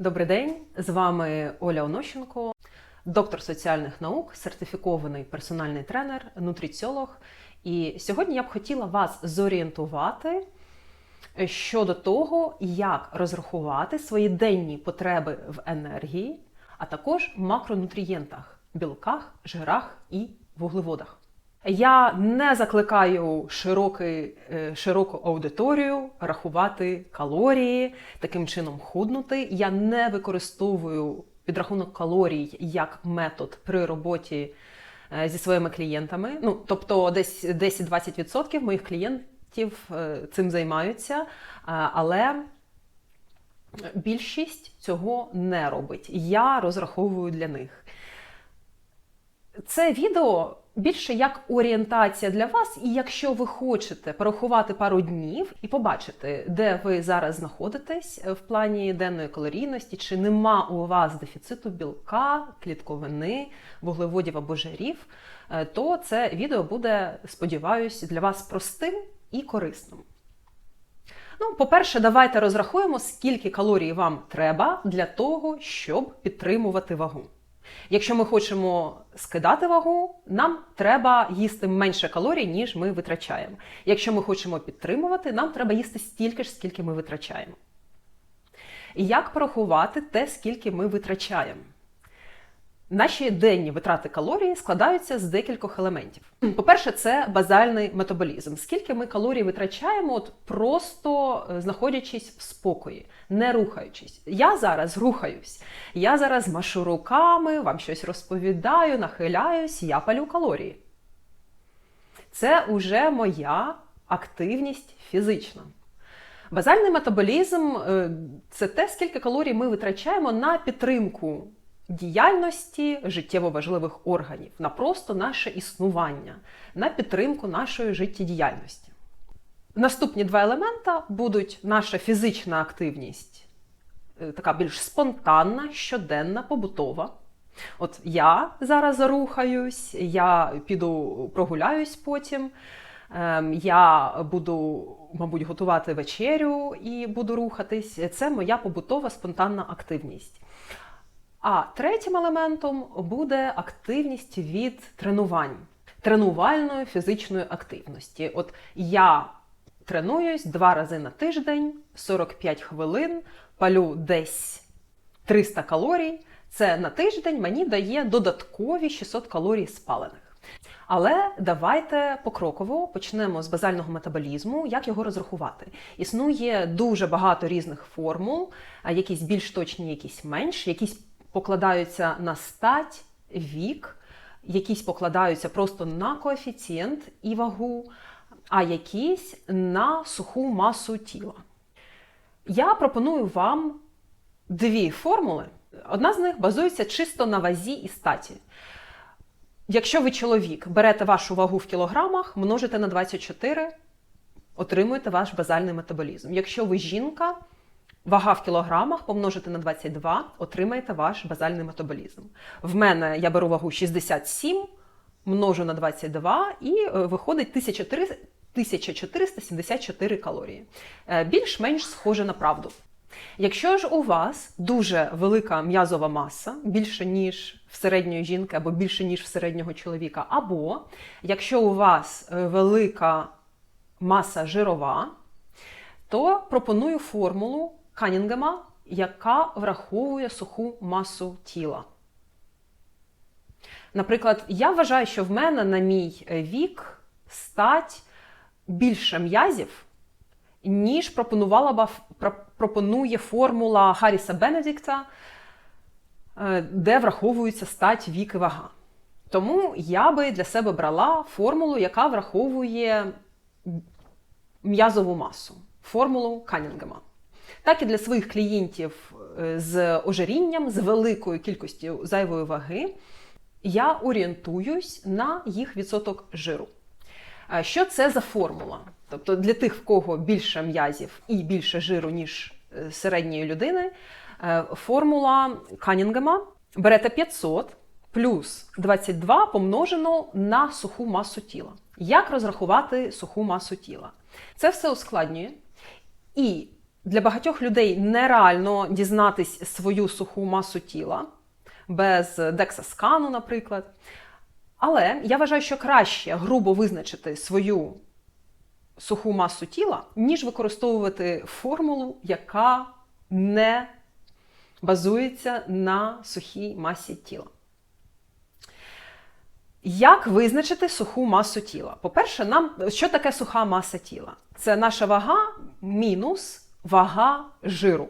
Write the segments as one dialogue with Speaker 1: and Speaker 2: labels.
Speaker 1: Добрий день, з вами Оля Онощенко, доктор соціальних наук, сертифікований персональний тренер, нутриціолог. І сьогодні я б хотіла вас зорієнтувати щодо того, як розрахувати свої денні потреби в енергії, а також макронутрієнтах, білках, жирах і вуглеводах. Я не закликаю широкий, е, широку аудиторію рахувати калорії, таким чином худнути. Я не використовую підрахунок калорій як метод при роботі е, зі своїми клієнтами. Ну, тобто, десь 10-20% моїх клієнтів е, цим займаються, але більшість цього не робить. Я розраховую для них. Це відео більше як орієнтація для вас, і якщо ви хочете порахувати пару днів і побачити, де ви зараз знаходитесь в плані денної калорійності, чи нема у вас дефіциту білка, клітковини, вуглеводів або жирів, е, то це відео буде, сподіваюсь, для вас простим і корисним. Ну, по-перше, давайте розрахуємо, скільки калорій вам треба для того, щоб підтримувати вагу. Якщо ми хочемо скидати вагу, нам треба їсти менше калорій, ніж ми витрачаємо. Якщо ми хочемо підтримувати, нам треба їсти стільки ж, скільки ми витрачаємо. І як порахувати те, скільки ми витрачаємо? Наші денні витрати калорій складаються з декількох елементів. По-перше, це базальний метаболізм. Скільки ми калорій витрачаємо, от просто е, знаходячись в спокої, не рухаючись. Я зараз рухаюсь, я зараз машу руками, вам щось розповідаю, нахиляюсь, я палю калорії. Це уже моя активність фізична. Базальний метаболізм е, це те, скільки калорій ми витрачаємо на підтримку діяльності життєво важливих органів, на просто наше існування, на підтримку нашої життєдіяльності. Наступні два елемента будуть наша фізична активність, е, така більш спонтанна, щоденна, побутова. От я зараз рухаюсь, я піду прогуляюсь потім. Ем, я буду, мабуть, готувати вечерю і буду рухатись. Це моя побутова спонтанна активність. А третім елементом буде активність від тренувань, тренувальної фізичної активності. От я тренуюсь два рази на тиждень, 45 хвилин, палю десь 300 калорій. Це на тиждень мені дає додаткові 600 калорій спалених. Але давайте покроково почнемо з базального метаболізму, як його розрахувати. Існує дуже багато різних формул, якісь більш точні, якісь менш, якісь покладаються на стать, вік, якісь покладаються просто на коефіцієнт і вагу, а якісь на суху масу тіла. Я пропоную вам дві формули. Одна з них базується чисто на вазі і статі. Якщо ви чоловік берете вашу вагу в кілограмах, множите на 24, отримуєте ваш базальний метаболізм. Якщо ви жінка, Вага в кілограмах помножити на 22, отримаєте ваш базальний метаболізм. В мене я беру вагу 67, множу на 22 і е, виходить 1474 калорії. Е, більш-менш схоже на правду. Якщо ж у вас дуже велика м'язова маса, більше, ніж в середньої жінки, або більше, ніж в середнього чоловіка, або якщо у вас е, велика маса жирова, то пропоную формулу Канінгема, яка враховує суху масу тіла. Наприклад, я вважаю, що в мене на мій вік стать більше м'язів, ніж пропонувала б, пропонує формула Харріса Бенедикта, е, де враховується стать вік і вага. Тому я би для себе брала формулу, яка враховує м'язову масу, формулу Канінгема так і для своїх клієнтів е, з ожирінням, з великою кількістю зайвої ваги, я орієнтуюсь на їх відсоток жиру. Що це за формула? Тобто для тих, в кого більше м'язів і більше жиру, ніж е, середньої людини, е, формула Канінгема берете 500 плюс 22 помножено на суху масу тіла. Як розрахувати суху масу тіла? Це все ускладнює. І Для багатьох людей нереально дізнатись свою суху масу тіла без дексаскану, наприклад. Але я вважаю, що краще грубо визначити свою суху масу тіла, ніж використовувати формулу, яка не базується на сухій масі тіла. Як визначити суху масу тіла? По-перше, нам що таке суха маса тіла? Це наша вага мінус вага жиру.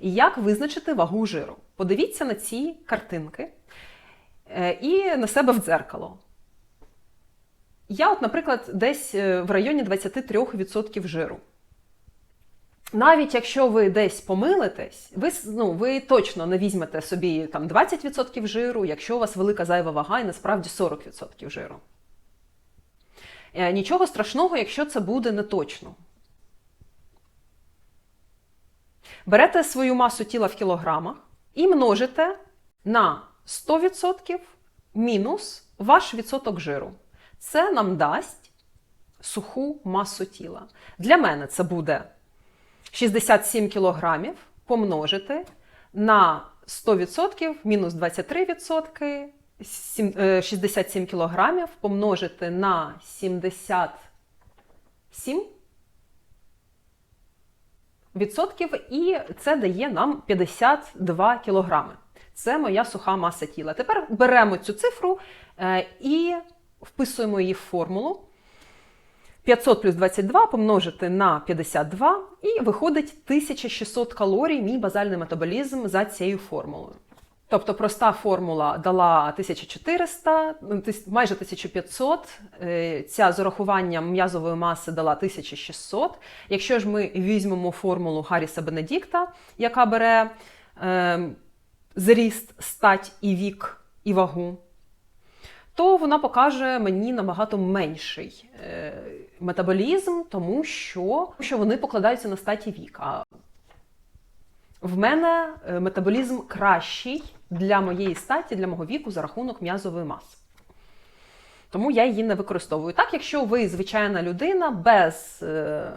Speaker 1: І як визначити вагу жиру? Подивіться на ці картинки е, і на себе в дзеркало. Я, от, наприклад, десь е, в районі 23% жиру. Навіть якщо ви десь помилитесь, ви ну, ви точно не візьмете собі там 20% жиру, якщо у вас велика зайва вага і насправді 40% жиру. Е, нічого страшного, якщо це буде не точно. Берете свою масу тіла в кілограмах і множите на 100% мінус ваш відсоток жиру. Це нам дасть суху масу тіла. Для мене це буде 67 кілограмів помножити на 100% мінус 23%, 67 кілограмів помножити на 77 відсотків, і це дає нам 52 кілограми. Це моя суха маса тіла. Тепер беремо цю цифру е, і вписуємо її в формулу. 500 плюс 22 помножити на 52, і виходить 1600 калорій мій базальний метаболізм за цією формулою. Тобто проста формула дала 1400, ну, майже 1500, е, ця з урахуванням м'язової маси дала 1600. Якщо ж ми візьмемо формулу Гарріса Бенедікта, яка бере е, зріст, стать і вік і вагу, то вона покаже мені набагато менший е, метаболізм, тому що, що вони покладаються на статі вік. А в мене е, метаболізм кращий для моєї статі, для мого віку за рахунок м'язової маси. Тому я її не використовую. Так, якщо ви звичайна людина без. Е,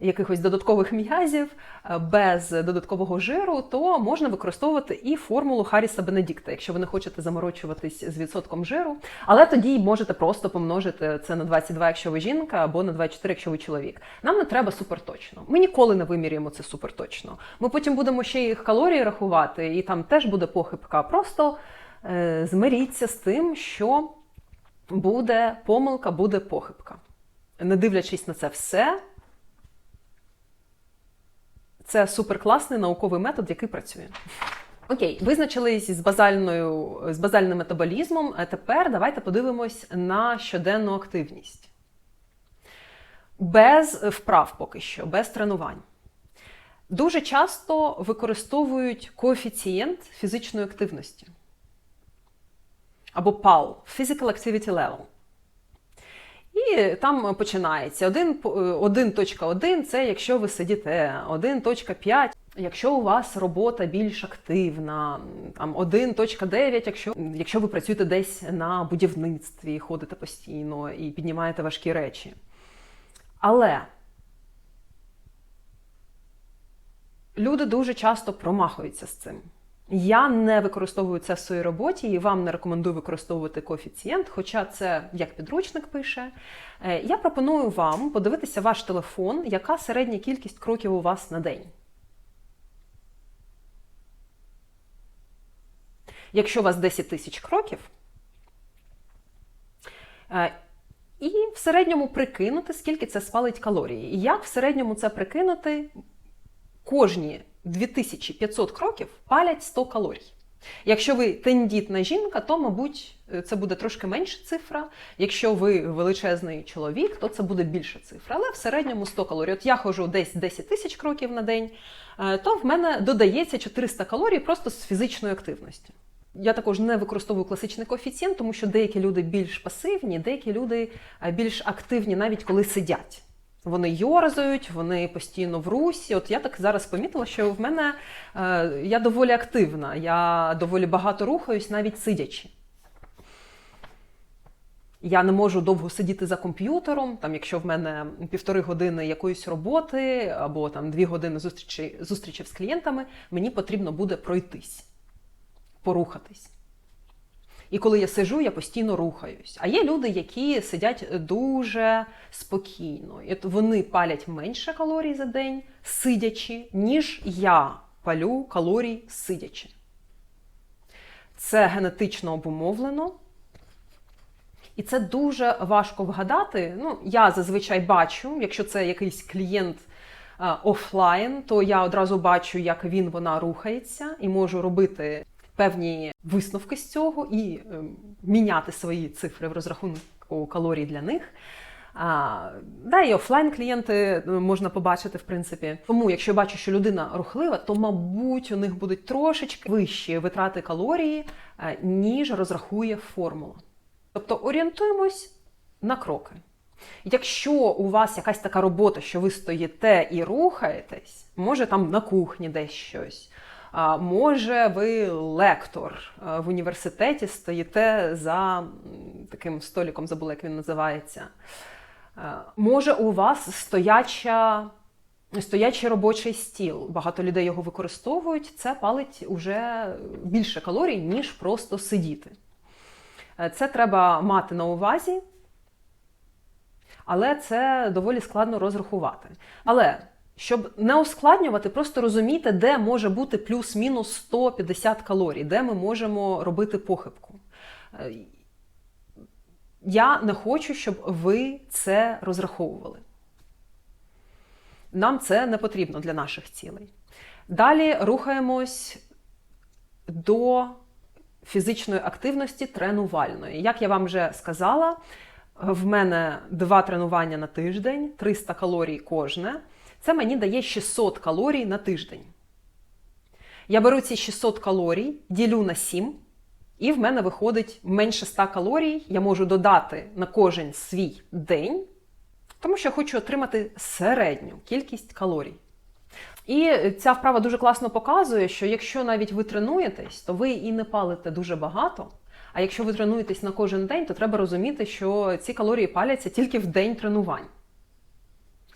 Speaker 1: якихось додаткових м'язів, е, без додаткового жиру, то можна використовувати і формулу Харріса Бенедікта, якщо ви не хочете заморочуватись з відсотком жиру. Але тоді можете просто помножити це на 22, якщо ви жінка, або на 24, якщо ви чоловік. Нам не треба суперточно. Ми ніколи не вимірюємо це суперточно. Ми потім будемо ще їх калорії рахувати, і там теж буде похибка. Просто е, змиріться з тим, що буде помилка, буде похибка. Не дивлячись на це все, це суперкласний науковий метод, який працює. Окей, визначились з базальною, з базальним метаболізмом. А тепер давайте подивимось на щоденну активність. Без вправ поки що, без тренувань. Дуже часто використовують коефіцієнт фізичної активності. Або PAL – Physical Activity Level. І там починається 1.1 це якщо ви сидіте, 1.5, якщо у вас робота більш активна, там 1.9, якщо якщо ви працюєте десь на будівництві, ходите постійно і піднімаєте важкі речі. Але люди дуже часто промахуються з цим. Я не використовую це в своїй роботі і вам не рекомендую використовувати коефіцієнт, хоча це як підручник пише. Е, я пропоную вам подивитися ваш телефон, яка середня кількість кроків у вас на день. Якщо у вас 10 тисяч кроків, е, і в середньому прикинути, скільки це спалить калорії. І як в середньому це прикинути кожні 2500 кроків палять 100 калорій. Якщо ви тендітна жінка, то, мабуть, це буде трошки менша цифра. Якщо ви величезний чоловік, то це буде більша цифра. Але в середньому 100 калорій. От я ходжу десь 10 тисяч кроків на день, е, то в мене додається 400 калорій просто з фізичної активності. Я також не використовую класичний коефіцієнт, тому що деякі люди більш пасивні, деякі люди е, більш активні, навіть коли сидять. Вони йорзають, вони постійно в русі. От я так зараз помітила, що в мене е, я доволі активна, я доволі багато рухаюсь, навіть сидячи. Я не можу довго сидіти за комп'ютером. Там, якщо в мене півтори години якоїсь роботи або там дві години зустрічі зустрічі з клієнтами, мені потрібно буде пройтись, порухатись. І коли я сижу, я постійно рухаюсь. А є люди, які сидять дуже спокійно. І вони палять менше калорій за день, сидячи, ніж я палю калорій сидячи. Це генетично обумовлено. І це дуже важко вгадати. Ну, я зазвичай бачу, якщо це якийсь клієнт офлайн, то я одразу бачу, як він вона рухається, і можу робити певні висновки з цього і е, міняти свої цифри в розрахунку калорій для них. А, да, і офлайн клієнти можна побачити, в принципі. Тому, якщо я бачу, що людина рухлива, то, мабуть, у них будуть трошечки вищі витрати калорії, е, ніж розрахує формула. Тобто орієнтуємось на кроки. Якщо у вас якась така робота, що ви стоїте і рухаєтесь, може там на кухні десь щось, а може ви лектор в університеті стоїте за таким століком, забула, як він називається. Може, у вас стояча. Стоячий робочий стіл. Багато людей його використовують. Це палить уже більше калорій, ніж просто сидіти. Е, це треба мати на увазі, але це доволі складно розрахувати. Але щоб не ускладнювати, просто розумійте, де може бути плюс-мінус 150 калорій, де ми можемо робити похибку. Е, я не хочу, щоб ви це розраховували. Нам це не потрібно для наших цілей. Далі рухаємось до фізичної активності тренувальної. Як я вам вже сказала, в мене два тренування на тиждень, 300 калорій кожне. Це мені дає 600 калорій на тиждень. Я беру ці 600 калорій, ділю на 7, і в мене виходить менше 100 калорій. Я можу додати на кожен свій день, тому що хочу отримати середню кількість калорій. І ця вправа дуже класно показує, що якщо навіть ви тренуєтесь, то ви і не палите дуже багато. А якщо ви тренуєтесь на кожен день, то треба розуміти, що ці калорії паляться тільки в день тренувань.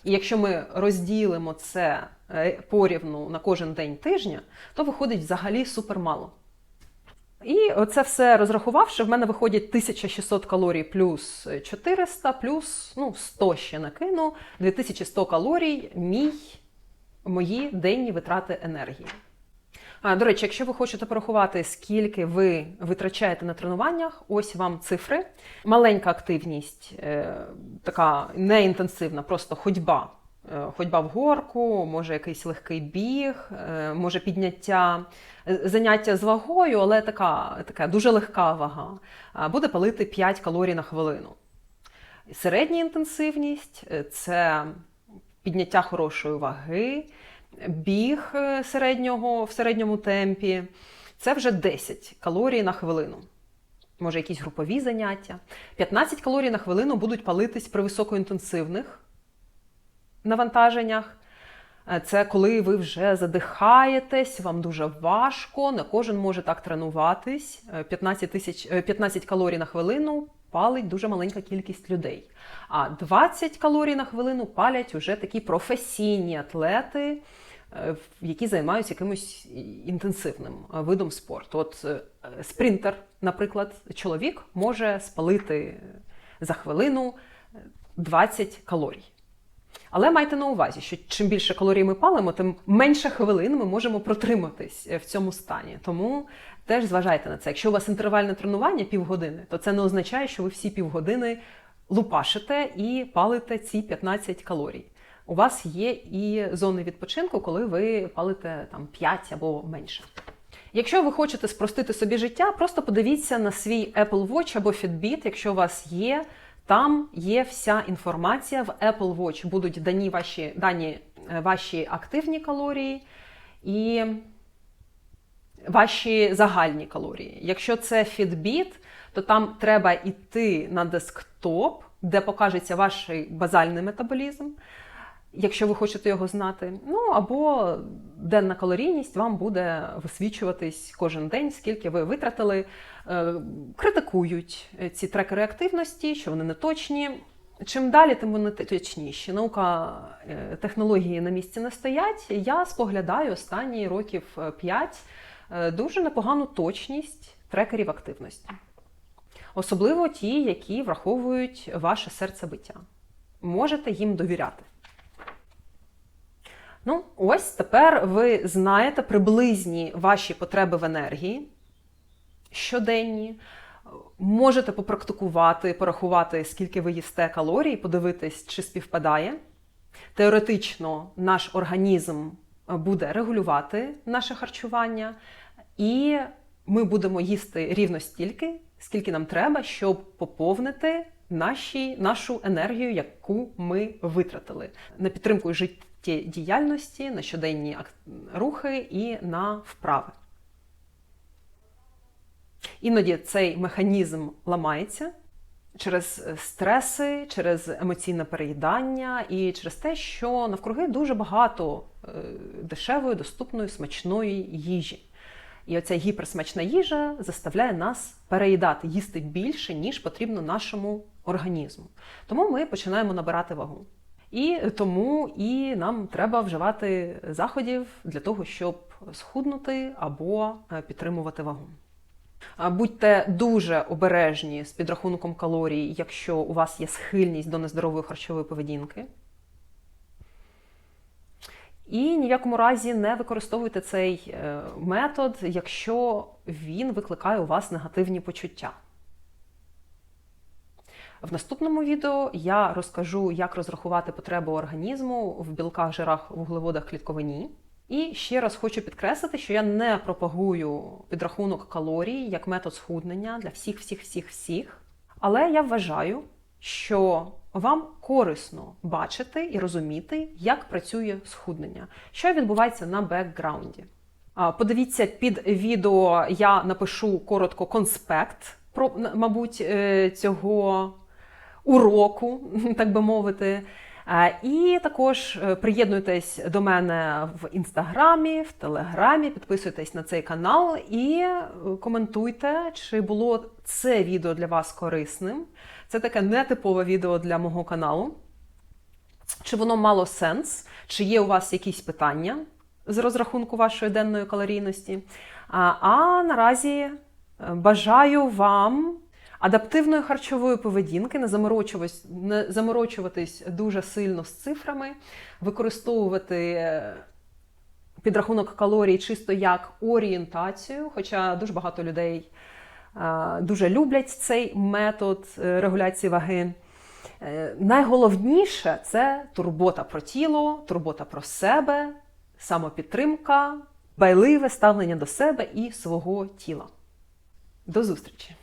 Speaker 1: І якщо ми розділимо це е, порівну на кожен день тижня, то виходить взагалі супермало. І це все розрахувавши, в мене виходять 1600 калорій плюс 400, плюс ну, 100 ще накину, 2100 калорій мій мої денні витрати енергії. До речі, якщо ви хочете порахувати, скільки ви витрачаєте на тренуваннях, ось вам цифри. Маленька активність, е, така неінтенсивна, просто ходьба. Е, ходьба в горку, може якийсь легкий біг, е, може підняття, заняття з вагою, але така, така дуже легка вага. Буде палити 5 калорій на хвилину. Середня інтенсивність це підняття хорошої ваги, біг е, середнього, в середньому темпі. Це вже 10 калорій на хвилину. Може, якісь групові заняття. 15 калорій на хвилину будуть палитись при високоінтенсивних навантаженнях. Е, це коли ви вже задихаєтесь, вам дуже важко, не кожен може так тренуватись. 15 тисяч 15 калорій на хвилину палить дуже маленька кількість людей. А 20 калорій на хвилину палять уже такі професійні атлети, е, які займаються якимось інтенсивним е, видом спорту. От е, спринтер, наприклад, чоловік може спалити за хвилину 20 калорій. Але майте на увазі, що чим більше калорій ми палимо, тим менше хвилин ми можемо протриматись в цьому стані. Тому теж зважайте на це. Якщо у вас інтервальне тренування півгодини, то це не означає, що ви всі півгодини лупашите і палите ці 15 калорій. У вас є і зони відпочинку, коли ви палите там 5 або менше. Якщо ви хочете спростити собі життя, просто подивіться на свій Apple Watch або Fitbit, якщо у вас є. Там є вся інформація. В Apple Watch будуть дані ваші дані е, ваші активні калорії і ваші загальні калорії. Якщо це Fitbit, то там треба йти на десктоп, де покажеться ваш базальний метаболізм. Якщо ви хочете його знати. Ну або денна калорійність вам буде висвічуватись кожен день, скільки ви витратили. Е, Критикують ці трекери активності, що вони не точні. Чим далі, тим вони точніші. Наука е, технології на місці не стоять. Я споглядаю останні років 5 е, дуже непогану точність трекерів активності. Особливо ті, які враховують ваше серцебиття. Можете їм довіряти. Ну, ось тепер ви знаєте приблизні ваші потреби в енергії щоденні. Можете попрактикувати, порахувати, скільки ви їсте калорій, подивитись, чи співпадає. Теоретично наш організм буде регулювати наше харчування, і ми будемо їсти рівно стільки, скільки нам треба, щоб поповнити наші, нашу енергію, яку ми витратили на підтримку життєдіяльності, на щоденні рухи і на вправи. Іноді цей механізм ламається через стреси, через емоційне переїдання і через те, що навкруги дуже багато е, дешевої, доступної, смачної їжі. І оця гіперсмачна їжа заставляє нас переїдати, їсти більше, ніж потрібно нашому організму. Тому ми починаємо набирати вагу. І тому і нам треба вживати заходів для того, щоб схуднути або е, підтримувати вагу. Будьте дуже обережні з підрахунком калорій, якщо у вас є схильність до нездорової харчової поведінки. І ні в якому разі не використовуйте цей е, метод, якщо він викликає у вас негативні почуття. В наступному відео я розкажу, як розрахувати потребу організму в білках, жирах, вуглеводах, клітковині. І ще раз хочу підкреслити, що я не пропагую підрахунок калорій як метод схуднення для всіх, всіх, всіх, всіх. Але я вважаю, що вам корисно бачити і розуміти, як працює схуднення, що відбувається на бекграунді. Подивіться під відео, я напишу коротко конспект про, мабуть, е, цього уроку, так би мовити. І також е, приєднуйтесь до мене в інстаграмі, в телеграмі, підписуйтесь на цей канал і е, коментуйте, чи було це відео для вас корисним. Це таке нетипове відео для мого каналу. Чи воно мало сенс, чи є у вас якісь питання з розрахунку вашої денної калорійності. А наразі е, бажаю вам адаптивної харчової поведінки, не заморочуватись, не заморочуватись дуже сильно з цифрами, використовувати е, підрахунок калорій чисто як орієнтацію, хоча дуже багато людей е, дуже люблять цей метод е, регуляції ваги. Найголовніше це турбота про тіло, турбота про себе, самопідтримка, байливе ставлення до себе і свого тіла. До зустрічі!